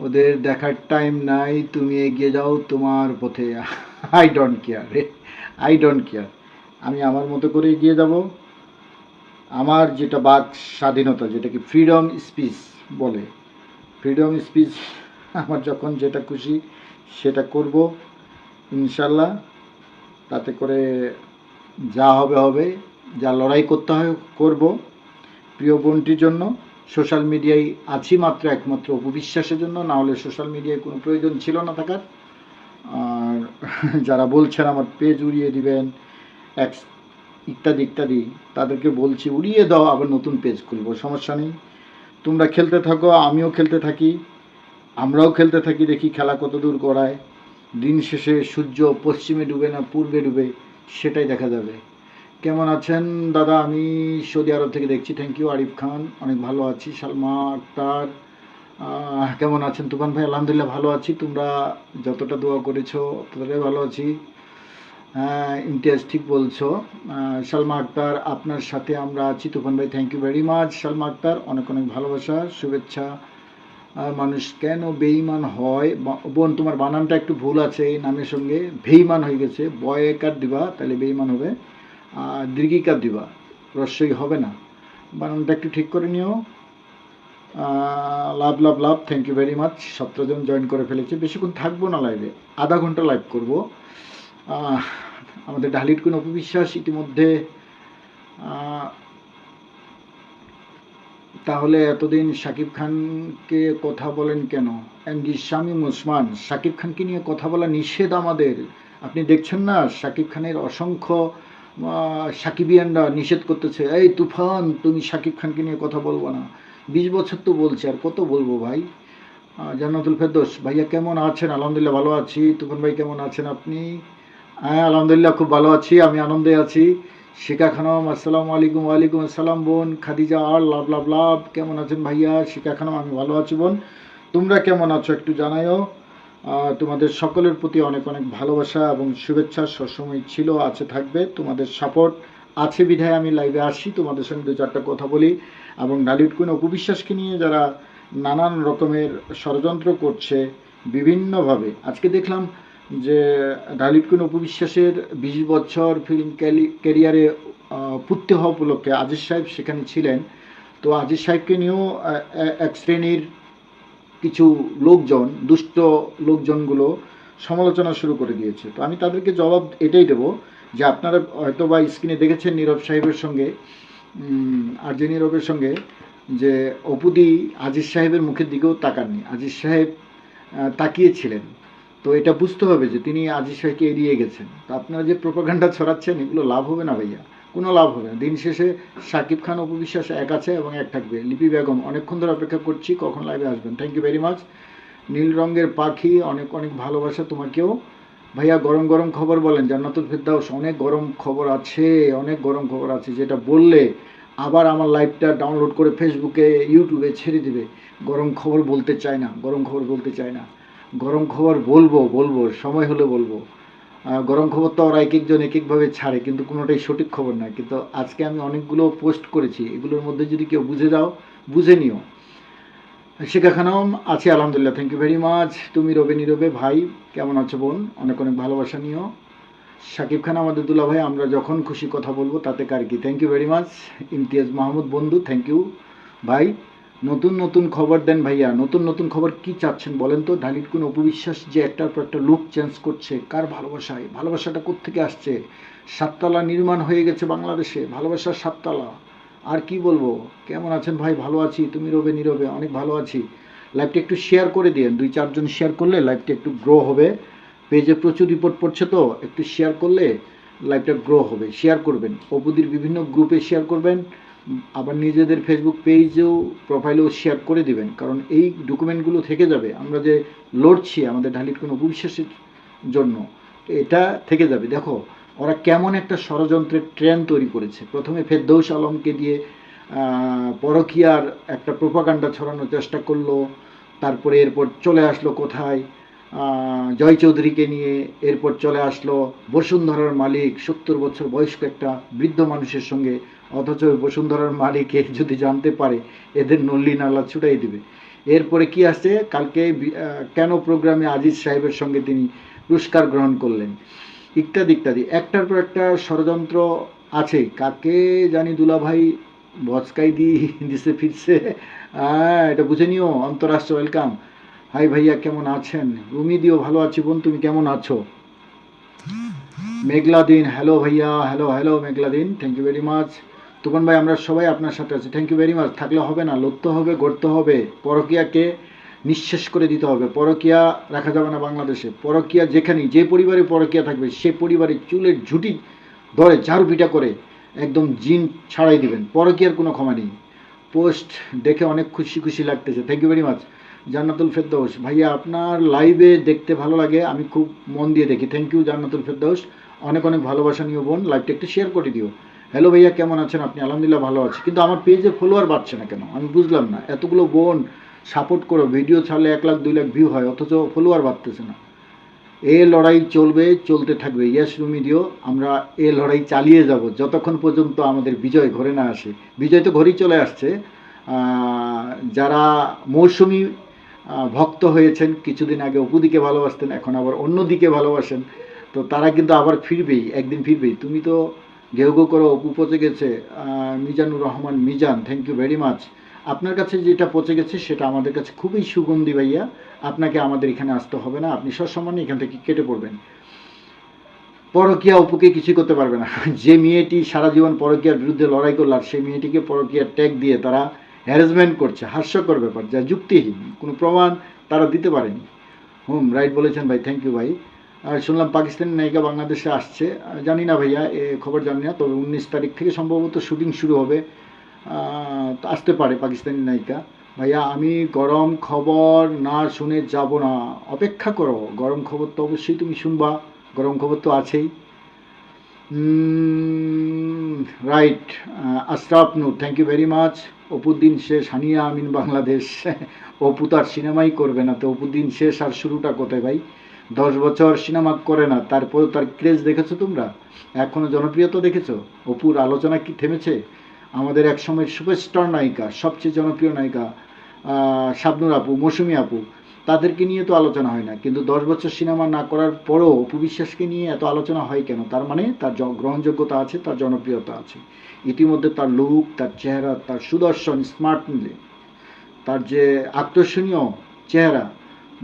ওদের দেখার টাইম নাই, তুমি এগিয়ে যাও তোমার পথে। আই ডোন্ট কেয়ার রে। আই ডোন্ট কেয়ার আমি আমার মতো করে এগিয়ে যাব। আমার যেটা বাক স্বাধীনতা যেটাকে ফ্রিডম স্পিচ বলে। ফ্রিডম স্পিচ আমার যখন যেটা খুশি সেটা করব, ইনশাল্লাহ। তাতে করে যা হবে হবে, যা লড়াই করতে হয়, করব। প্রিয় বোনটির জন্য। সোশ্যাল মিডিয়ায় আছি মাত্র একমাত্র অপবিশ্বাসের জন্য, না হলে সোশ্যাল মিডিয়ায় কোনো প্রয়োজন ছিল না থাকার। আর যারা বলছেন আমার পেজ উড়িয়ে দিবেন, এক ইত্যাদি ইত্যাদি, তাদেরকে বলছি উড়িয়ে দাও, আবার নতুন পেজ খুলবো, সমস্যা নেই। তোমরা খেলতে থাকো, আমিও খেলতে থাকি, আমরাও খেলতে থাকি, দেখি খেলা কত দূর গড়ায়। দিন শেষে সূর্য পশ্চিমে ডুবে না পূর্বে ডুবে, সেটাই দেখা যাবে। কেমন আছেন? দাদা, আমি সৌদি আরব থেকে দেখছি। Thank you Arif Khan. অনেক ভালো আছি। সালমা আক্তার কেমন আছেন? তুফান ভাই, আলহামদুলিল্লাহ ভালো আছি। তোমরা যতটা দোয়া করেছ, ততটাই ভালো আছি। হ্যাঁ ইমতিয়াজ ঠিক বলছো। সালমা আক্তার, আপনার সাথে আমরা আছি। তুফান ভাই thank you very much Salma Akter, অনেক অনেক ভালোবাসা, শুভেচ্ছা। মানুষ কেন বেইমান হয়? বোন, তোমার বানানটা একটু ভুল আছে এই নামের সঙ্গে। বেইমান হয়ে গেছে। বয় কার দিবা, তাহলে বেইমান হবে। আর দীর্ঘিকার দিবা। রস্যই হবে না। বানানটা একটু ঠিক করে নিও। Love love love. Thank you very much সতেরো জন জয়েন করে ফেলেছে। বেশিক্ষণ থাকব না লাইভে আধা ঘণ্টা লাইভ করব। আমাদের ঢালিট কোন অপবিশ্বাস ইতিমধ্যে তাহলে এতদিন শাকিব খানকে কথা বলেন কেন? এমডি শামীম ওসমান শাকিব খানকে নিয়ে কথা বলা নিষেধ আমাদের। আপনি দেখছেন না? শাকিব খানের অসংখ্য সাকিবিয়ানরা নিষেধ করতেছে, এই তুফান, তুমি শাকিব খানকে নিয়ে কথা বলব না। বিশ বছর তো বলছে, আর কত বলব ভাই? জান্নাতুল ফেরদোস, ভাইয়া কেমন আছেন? আলহামদুলিল্লাহ ভালো আছি। তুফান ভাই, কেমন আছেন আপনি? হ্যাঁ আলহামদুলিল্লাহ খুব ভালো আছি, আমি আনন্দে আছি। শিকা খানম, আসসালামু আলাইকুম, ওয়ালাইকুম আসসালাম বোন, খাদিজা আর, লাভ লাভ লাভ, কেমন আছেন ভাইয়া? শিকা খানম, আমি ভালো আছি বোন, তোমরা কেমন আছো একটু জানাইও তোমাদের সকলের প্রতি অনেক অনেক ভালোবাসা এবং শুভেচ্ছা সবসময় ছিল, আছে, থাকবে। তোমাদের সাপোর্ট আছে বিধায় আমি লাইভে আসি তোমাদের সঙ্গে দু চারটা কথা বলি এবং ডালিউড কুইন অপবিশ্বাসকে নিয়ে যারা নানান রকমের ষড়যন্ত্র করছে বিভিন্নভাবে। আজকে দেখলাম যে ডালিউড কুইন অপবিশ্বাসের বিশ বছর ফিল্ম ক্যারিয়ারে পূর্তি হওয়া উপলক্ষে আজিজ সাহেব সেখানে ছিলেন। তো আজিজ সাহেবকে নিয়েও এক শ্রেণির কিছু লোকজন, দুষ্ট লোকজনগুলো সমালোচনা শুরু করে দিয়েছে। তো আমি তাদেরকে জবাব এটাই দেবো যে আপনারা হয়তো বা স্ক্রিনে দেখেছেন নীরব সাহেবের সঙ্গে আর যে নীরবের সঙ্গে, যে অপুদি আজিজ সাহেবের মুখের দিকেও তাকাননি। আজিজ সাহেব তাকিয়েছিলেন। তো এটা বুঝতে হবে যে তিনি আজিজ সাহেবকে এড়িয়ে গেছেন। তো আপনারা যে প্রোপাগান্ডা ছড়াচ্ছেন, এগুলো লাভ হবে না ভাইয়া। কোনো লাভ হবে না। দিন শেষে সাকিব খান অপবিশ্বাস এক আছে এবং এক থাকবে। লিপি বেগম, অনেকক্ষণ ধরে অপেক্ষা করছি, কখন লাইভে আসবেন? থ্যাংক ইউ ভেরি মাচ নীল রঙের পাখি, অনেক অনেক ভালোবাসা তোমাকেও। ভাইয়া, গরম গরম খবর বলেন, জান্নাতুল ফেরদাউস, অনেক গরম খবর আছে, অনেক গরম খবর আছে, যেটা বললে আবার আমার লাইভটা ডাউনলোড করে ফেসবুকে ইউটিউবে ছেড়ে দিবে। গরম খবর বলতে চায় না, গরম খবর বলতে চায় না। গরম খবর বলব বলব, সময় হলে বলব। গরম খবর তো ওরা এক একজন এক একভাবে ছাড়ে, কিন্তু কোনোটাই সঠিক খবর নয়। কিন্তু আজকে আমি অনেকগুলো পোস্ট করেছি, এগুলোর মধ্যে যদি কেউ বুঝে দাও বুঝে নিও। শিখা খানম, আছি আলহামদুলিল্লাহ থ্যাংক ইউ ভেরি মাচ তুমি রবে নীরবে, ভাই, কেমন আছো বোন? অনেক অনেক ভালোবাসা নিও। শাকিব খান, আমাদের দুলা ভাই, আমরা যখন খুশি কথা বলব, তাতে কার কি? Thank you very much Imtiaz Mahmud, বন্ধু থ্যাংক ইউ ভাই নতুন নতুন খবর দেন ভাইয়া। নতুন নতুন খবর কি চাচ্ছেন বলেন তো? ঢালির কোন অপবিশ্বাস যে একটার পর একটা লুক চেঞ্জ করছে, কার ভালোবাসায়? ভালোবাসাটা কোত্থেকে আসছে? সাততলা নির্মাণ হয়ে গেছে বাংলাদেশে, ভালোবাসার সাততলা। আর কি বলব? কেমন আছেন ভাই? ভালো আছি। তুমি রবে, নীরবে? অনেক ভালো আছি। লাইভটা একটু শেয়ার করে দিন দুই চারজন শেয়ার করলে লাইভটা একটু গ্রো হবে। পেজে প্রচুর রিপোর্ট পড়ছে তো, একটু শেয়ার করলে লাইভটা গ্রো হবে। শেয়ার করবেন। অপুদির বিভিন্ন গ্রুপে শেয়ার করবেন। আবার নিজেদের ফেসবুক পেজেও প্রোফাইলেও শেয়ার করে দিবেন। কারণ এই ডকুমেন্টগুলো থেকে যাবে। আমরা যে লড়ছি আমাদের ঢালির কোনো অবিশ্বাসের জন্য এটা থেকে যাবে। দেখো, ওরা কেমন একটা ষড়যন্ত্রের ট্রেন তৈরি করেছে। প্রথমে ফেরদৌস আলমকে দিয়ে পরকীয়ার একটা প্রোপাকাণ্ডা ছড়ানোর চেষ্টা করল। তারপরে এরপর চলে আসলো কোথায়? জয় চৌধুরীকে নিয়ে এরপর চলে আসলো বসুন্ধরার মালিক, সত্তর বছর বয়স্ক একটা বৃদ্ধ মানুষের সঙ্গে অথচ বসুন্ধরার মালিক যদি জানতে পারে, এদের নল্লি নালা ছুটাই দিবে। এরপরে কি আছে কালকে কেন প্রোগ্রামে আজিজ সাহেবের সঙ্গে তিনি পুরস্কার গ্রহণ করলেন? ইত্যাদি ইত্যাদি। একটার পর একটা ষড়যন্ত্র আছে। কাকে জানি দুলাভাই বচকাই দি, দিছে, ফিরছে। হ্যাঁ এটা বুঝে নিও, অন্তরাষ্ট্র, ওয়েলকাম। হাই ভাইয়া, কেমন আছেন? রুমি দিও ভালো আছি বোন, তুমি কেমন আছো? মেঘলা দিন হ্যালো ভাইয়া, হ্যালো হ্যালো মেঘলা দিন thank you very much. Tupon ভাই, আমরা সবাই আপনার সাথে আছি। থ্যাংক ইউ ভেরি মাচ থাকলে হবে না, লড়তে হবে, গড়তে হবে। পরকিয়াকে নিঃশেষ করে দিতে হবে। পরকিয়া রাখা যাবে না বাংলাদেশে। পরকিয়া যেখানেই, যে পরিবারে পরকিয়া থাকবে, সে পরিবারে চুলের ঝুঁটি ধরে ঝাড়ু পিটা করে একদম জিন ছাড়াই দিবেন। পরকিয়ার কোনো ক্ষমা নেই। পোস্ট দেখে অনেক খুশি খুশি লাগতেছে। Thank you very much Jannatul Ferdous, ভাইয়া, আপনার লাইভে দেখতে ভালো লাগে। আমি খুব মন দিয়ে দেখি। Thank you Jannatul Ferdous. অনেক অনেক ভালোবাসা নিও বোন। লাইভটা একটু শেয়ার করে দিও। হ্যালো ভাইয়া, কেমন আছেন? আপনি আলহামদুলিল্লাহ ভালো আছি। কিন্তু আমার পেজে ফলোয়ার বাড়ছে না কেন? আমি বুঝলাম না। এতগুলো বোন সাপোর্ট করো ভিডিও ছাড়লে এক লাখ, দুই লাখ ভিউ হয়, অথচ ফলোয়ার বাড়তেছে না। এ লড়াই চলবে, চলতে থাকবে। ইয়াস রুমি দিও। আমরা এ লড়াই চালিয়ে যাব। যতক্ষণ পর্যন্ত আমাদের বিজয় ঘরে না আসে। বিজয় তো ঘরেই চলে আসছে। যারা মৌসুমি ভক্ত হয়েছেন, কিছুদিন আগে অপুদিকে ভালোবাসতেন, এখন আবার অন্য দিকে ভালোবাসেন, তো তারা কিন্তু আবার ফিরবেই, একদিন ফিরবেই। তুমি তো ঘেউ করো, অপু পচে গেছে Mizanur Rahman, Mizan thank you very much আপনার কাছে যেটা পচে গেছে, সেটা আমাদের কাছে খুবই সুগন্ধি ভাইয়া। আপনাকে আমাদের এখানে আসতে হবে না, আপনি সসম্মানে এখান থেকে কেটে পড়বেন। পরকিয়া অপুকে কিছু করতে পারবে না। যে মেয়েটি সারা জীবন পরকিয়ার বিরুদ্ধে লড়াই করল, আর সেই মেয়েটিকে পরকিয়ার ট্যাগ দিয়ে তারা হ্যারাসমেন্ট করছে, হাস্যকর ব্যাপার, যা যুক্তিহীন, কোনো প্রমাণ তারা দিতে পারেনি। হুম রাইট বলেছেন ভাই থ্যাংক ইউ ভাই। শুনলাম পাকিস্তানি নায়িকা বাংলাদেশে আসছে। জানি না ভাইয়া, এ খবর জানি না, তবে উনিশ তারিখ থেকে সম্ভবত শুটিং শুরু হবে। আসতে পারে পাকিস্তানি নায়িকা। ভাইয়া, আমি গরম খবর না শুনে যাব না। অপেক্ষা করো, গরম খবর তো অবশ্যই তুমি শুনবা, গরম খবর তো আছেই। Right Ashraf Nur thank you very much Apuddin শেষ, হানিয়া আমিন বাংলাদেশ। অপু তার সিনেমাই করবে না, তো অপুদ্দিন শেষ আর শুরুটা কোথায় ভাই? দশ বছর সিনেমা করে না তারপর তার ক্রেজ দেখেছ তোমরা? এখনও জনপ্রিয়তা দেখেছ? অপুর আলোচনা কি থেমেছে? আমাদের একসময় সুপারস্টার নায়িকা, সবচেয়ে জনপ্রিয় নায়িকা শাবনুর আপু, মৌসুমী আপু, তাদেরকে নিয়ে তো আলোচনা হয় না। কিন্তু দশ বছর সিনেমা না করার পরও অপু বিশ্বাসকে নিয়ে এত আলোচনা হয় কেন? তার মানে তার গ্রহণযোগ্যতা আছে, তার জনপ্রিয়তা আছে। ইতিমধ্যে তার লুক তার চেহারা, তার সুদর্শন স্মার্ট মিলে তার যে আকর্ষণীয় চেহারা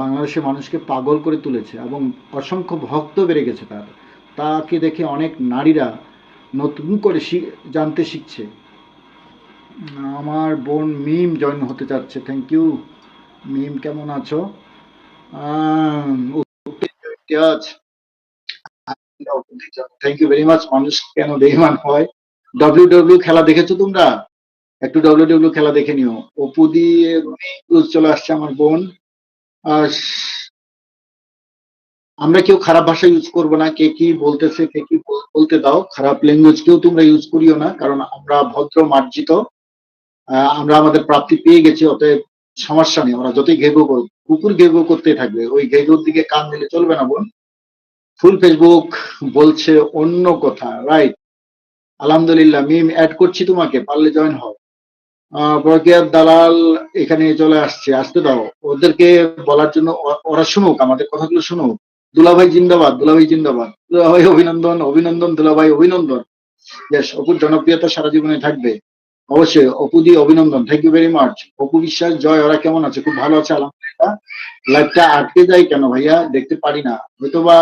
বাংলাদেশের মানুষকে পাগল করে তুলেছে এবং অসংখ্য ভক্ত বেড়ে গেছে তার। তাকে দেখে অনেক নারীরা নতুন করে জানতে শিখছে। আমার বোন মিম জয়েন হতে চাচ্ছে। থ্যাংক ইউ মিম, কেমন আছো? থ্যাংক ইউ ভেরি মাচ মানুষ কেন বেইমান হয়? ডব্লিউ ডব্লিউ খেলা দেখেছ তোমরা? একটু ডব্লিউ ডব্লিউ খেলা দেখে নিও। অপু দিয়ে চলে আসছে আমার বোন। আমরা কেউ খারাপ ভাষা ইউজ করব না, কে কি বলতেছে, কে কি বলতে দাও, খারাপ ল্যাঙ্গুয়েজ কেউ তোমরা ইউজ করিও না, কারণ আমরা ভদ্র মার্জিত আমরা আমাদের প্রাপ্তি পেয়ে গেছি, অতএব সমস্যা নেই, আমরা যতই ঘেগো করুক, কুকুর ঘেগো করতে থাকবে, ওই ঘেগোর দিকে কান দিলে চলবে না বোন। ফুল ফেসবুক বলছে অন্য কথা রাইট আলহামদুলিল্লাহ মিম অ্যাড করছি তোমাকে, পারলে জয়েন হও। আহ, বরকিয়ার দালাল এখানে চলে আসছে। আসতে দাও। ওদেরকে বলার জন্য ওরা শুনুক আমাদের কথাগুলো শুনুক। দুলাভাই জিন্দাবাদ দুলাভাই জিন্দাবাদ। দুলাভাই অভিনন্দন অভিনন্দন দুলাভাই অভিনন্দন। অপুর জনপ্রিয়তা সারা জীবনে থাকবে। অবশ্যই অপু দি অভিনন্দন। Thank you very much Apu Biswas Joy ওরা কেমন আছে? খুব ভালো আছে আলহামদুলিল্লাহ। লাইভটা আটকে যায় কেন ভাইয়া? দেখতে পারি না। হয়তোবা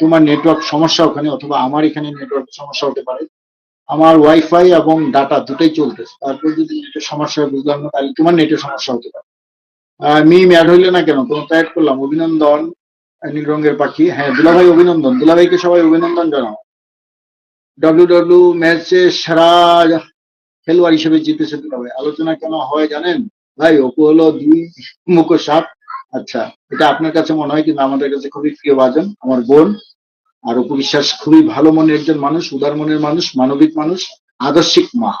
তোমার নেটওয়ার্ক সমস্যা ওখানে অথবা আমার এখানে নেটওয়ার্ক সমস্যা হতে পারে। আমার ওয়াইফাই এবং ডাটা দুটোই চলতেছে। তারপর যদি নেটের সমস্যা হয় বুঝলাম না তাহলে তোমার নেটের সমস্যা হতে পারে। আহ, মিম অ্যাড হইলে না কেন? কোনো অ্যাড করলাম। অভিনন্দন নীল রঙের পাখি। হ্যাঁ দুলাভাই অভিনন্দন। দুলাভাইকে সবাই অভিনন্দন জানাও। ডব্লিউ ডব্লিউ ম্যাচে সেরা খেলোয়াড় হিসেবে জিতেছে দুলাভাই। আলোচনা কেন হয় জানেন? ভাই অপু হলো দুই মুখ সাপ আচ্ছা এটা আপনার কাছে মনে হয় কিন্তু আমাদের কাছে খুবই প্রিয় বাজন আমার বোন। আর অপু বিশ্বাস খুবই ভালো মনের একজন মানুষ, উদার মনের মানুষ, মানবিক মানুষ, আদর্শিক মা।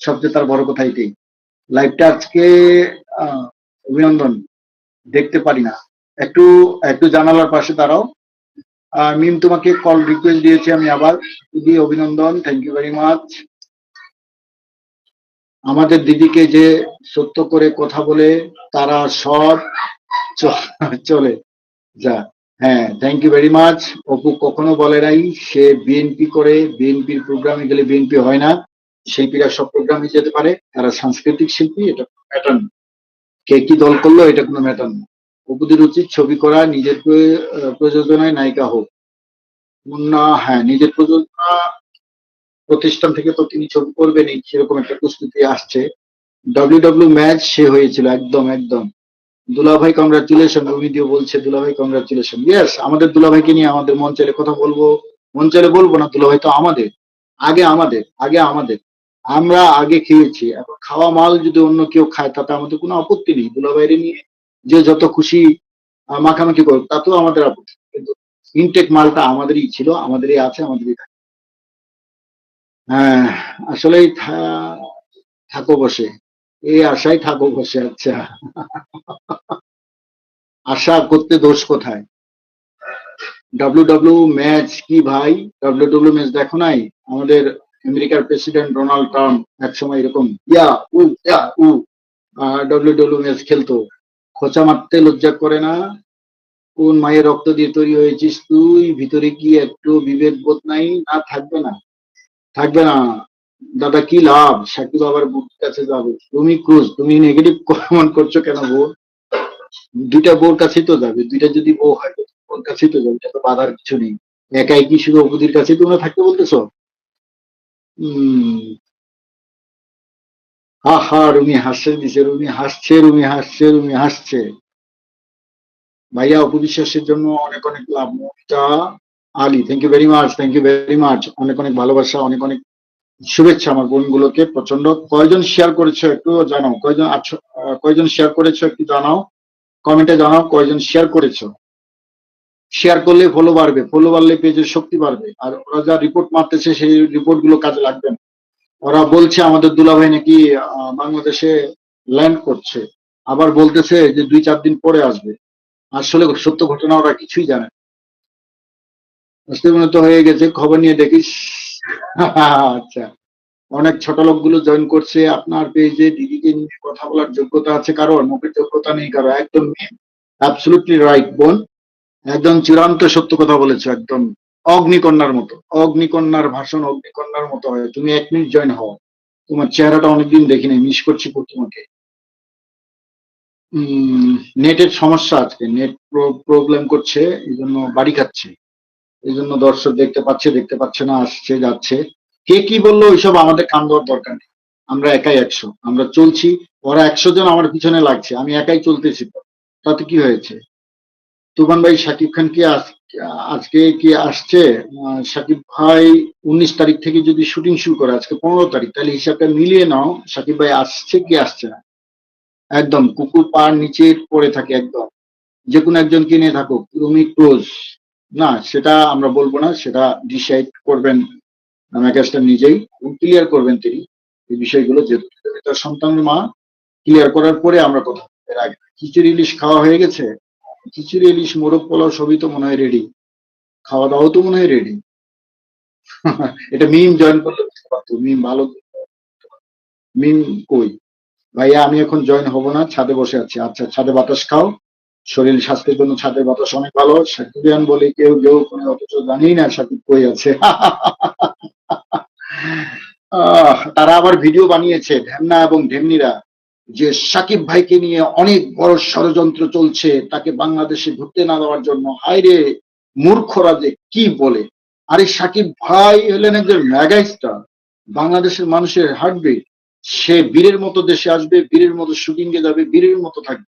সবচেয়ে তার বড় কথা এটাই। লাইভটা আজকে অভিনন্দন। দেখতে পারি না। একটু একটু জানালার পাশে দাঁড়াও। মিম তোমাকে কল রিকোয়েস্ট দিয়েছি আমি আবার। খুবই অভিনন্দন। থ্যাংক ইউ ভেরি মাচ আমাদের দিদিকে যে সত্য করে কথা বলে, তারা সব চলে। যা। হ্যাঁ thank you very much Apu কখনো বলে নাই, সে বিএনপি করে বিএনপির প্রোগ্রামে গেলে বিএনপি হয় না। শিল্পীরা সব প্রোগ্রামে যেতে পারে, তারা সাংস্কৃতিক শিল্পী, এটা কোনো ম্যাটার না। কে কি দল করল, এটা কোনো ম্যাটার না। অপুদের উচিত ছবি করা, নিজের প্রয়- প্রযোজনায় নায়িকা হোক। না হ্যাঁ নিজের প্রযোজনা প্রতিষ্ঠান থেকে তো তিনি ছবি করবেনই, সেরকম একটা প্রস্তুতি আসছে। ডাব্লিউ ডাব্লিউ ম্যাচ সে হয়েছিল, একদম একদম। দুলাভাই কংগ্রাচুলেশন রুমিদিও বলছে, দুলাভাই কংগ্রাচুলেশন ইয়েস আমাদের দুলাভাইকে নিয়ে আমাদের চাইলে কথা বলব। চাইলে বলব না, দুলাভাই তো আমাদের। আগে আমাদের আগে আমাদের। আমরা আগে খেয়েছি। এখন খাওয়া মাল যদি অন্য কেউ খায়, তাতে আমাদের কোনো আপত্তি নেই। দুলাভাইরে নিয়ে যে যত খুশি মাখামাখি করুক তাতেও আমাদের আপত্তি। কিন্তু ইনটেক মালটা আমাদেরই ছিল, আমাদেরই আছে, আমাদেরই থাকবে। হ্যাঁ আসলেই থাকো বসে। এই আশায় থাকো বসে আচ্ছা আশা করতে দোষ কোথায়? ডাব্লিউ ডাব্লিউ ম্যাচ কি ভাই? ডাব্লিউ ডাব্লিউ ম্যাচ দেখো নাই? আমাদের আমেরিকার প্রেসিডেন্ট ডোনাল্ড ট্রাম্প একসময় এরকম, ইয়া, উ ইয়া, উ ডাব্লিউ ডাব্লিউ ম্যাচ খেলতো। খোঁচা মারতে লজ্জা করে না? কোন মায়ের রক্ত দিয়ে তৈরি হয়েছিস তুই? ভিতরে কি একটু বিবেক বোধ নাই? না, থাকবে না। থাকবে না। দাদা, কি লাভ? সাকিব আবার বুকের কাছে যাবে। তুমি ক্রুজ তুমি নেগেটিভ কমেন্ট করছ কেন বউ? দুইটা বউর কাছেই তো যাবে, দুইটা যদি বউ হয়, তো বউর কাছেই তো যাবে, এটা তো বাধার কিছু নেই। একাই কি শুধু অবধির কাছে তোমরা থাকতে বলতেছো? হা হা, রুমি হাসছে দিছে রুমি হাসছে রুমি হাসছে রুমি হাসছে। ভাইয়া অপবিশ্বাসের জন্য অনেক অনেক love, Momita Ali. Thank you very much thank you very much অনেক অনেক ভালোবাসা, অনেক অনেক শুভেচ্ছা আমার বোনগুলোকে প্রচণ্ড। কয়জন শেয়ার করেছ একটু জানাও। কয়জন আছো কয়জন শেয়ার করেছ একটু জানাও। কমেন্টে জানাও কয়জন শেয়ার করেছ। শেয়ার করলে ফলো বাড়বে ফলো বাড়লে পেজের শক্তি বাড়বে। আর ওরা যা রিপোর্ট মারতেছে সেই রিপোর্টগুলো কাজে লাগবে না। ওরা বলছে আমাদের দুলাভাই নাকি বাংলাদেশে ল্যান্ড করছে। আবার বলতেছে যে দুই চার দিন পরে আসবে। আসলে সত্য ঘটনা ওরা কিছুই জানে না। আজকে তো হয়ে গেছে, খবর নিয়ে দেখিস আচ্ছা। অনেক ছোট লোকগুলো জয়েন করছে। আপনার পেজে দিদিকে নিয়ে কথা বলার যোগ্যতা আছে কারও? মুখের যোগ্যতা নেই কারও? একদম অ্যাবসলুটলি রাইট বোন। একদম চূড়ান্ত সত্য কথা বলেছ, একদম। অগ্নিকন্যার মতো। অগ্নিকন্যার ভাষণ অগ্নিকন্যার মতো হয়। তুমি এক মিনিট জয়েন হও। তোমার চেহারাটা অনেকদিন দেখি নাই মিস করছি তোমাকে। নেটের সমস্যা আজকে। নেট প্রবলেম করছে এই জন্য বাড়ি খাচ্ছে। এই জন্য দর্শক দেখতে পাচ্ছে দেখতে পাচ্ছে না, আসছে, যাচ্ছে। কে কি বলল, ওইসব আমাদের কান দেওয়ার দরকার নেই। আমরা একাই একশো। আমরা চলছি, ওরা একশো জন আমার পিছনে লাগছে। আমি একাই চলতেছি। তাতে কি হয়েছে? তুফান ভাই, সাকিব খান কি আজ- আজকে কি আসছে? শাকিব ভাই উনিশ তারিখ থেকে যদি শুটিং শুরু করে, আজকে পনেরো তারিখ, তাহলে হিসাবটা মিলিয়ে নাও। শাকিব ভাই আসছে কি আসছে না? একদম, কুকুর পার নিচে পড়ে থাকে, একদম। যে কোনো একজন কিনে থাকুক রুমি ক্লোজ না, সেটা আমরা বলব না, সেটা ডিসাইড করবেন মেগাস্টার নিজেই ক্লিয়ার করবেন তিনি এই বিষয়গুলো যে তার সন্তানের মা ক্লিয়ার করার পরে আমরা কথা। এর আগে খিচুড়ি ইলিশ খাওয়া হয়ে গেছে, খিচুড়ি, ইলিশ, মোরগ, পোলাও সবই তো মনে হয় রেডি খাওয়া দাওয়াও তো মনে হয় রেডি এটা মিম জয়েন করলে বুঝতে পারতো মিম ভালো মিম কই? ভাইয়া, আমি এখন জয়েন হব না, ছাদে বসে আছি। আচ্ছা ছাদে বাতাস খাও। শরীর স্বাস্থ্যের জন্য ছাদের বাতাস অনেক ভালো। সাকিবিয়ান বলে কেউ কেউ কোনো অথচ জানি না সাকিব কই আছে। তারা আবার ভিডিও বানিয়েছে ঢেমনা এবং ঢেমনিরা, যে সাকিব ভাইকে নিয়ে অনেক বড় ষড়যন্ত্র চলছে, তাকে বাংলাদেশে ঢুকতে না দেওয়ার জন্য। হায়রে, মূর্খরা যে কি বলে? আরে সাকিব ভাই হলেন একজন মেগা স্টার বাংলাদেশের মানুষের হার্টবিট। সে বীরের মতো দেশে আসবে, বীরের মতো শুটিং যাবে, বীরের মতো থাকবে।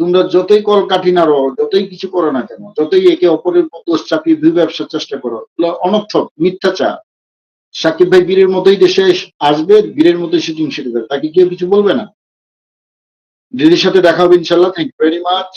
তোমরা যতই কল কাঠি নাড়ো যতই কিছু করো না কেন, যতই একে অপরের দোষ চাপিয়ে দুই ব্যবসার চেষ্টা করো অনর্থক, মিথ্যাচার। সাকিব ভাই বীরের মতোই দেশে আসবে, বীরের মতোই শুটিং শুরু করে তাকে কেউ কিছু বলবে না। দিদির সাথে দেখা হবে ইনশাল্লাহ থ্যাংক ইউ ভেরি মাচ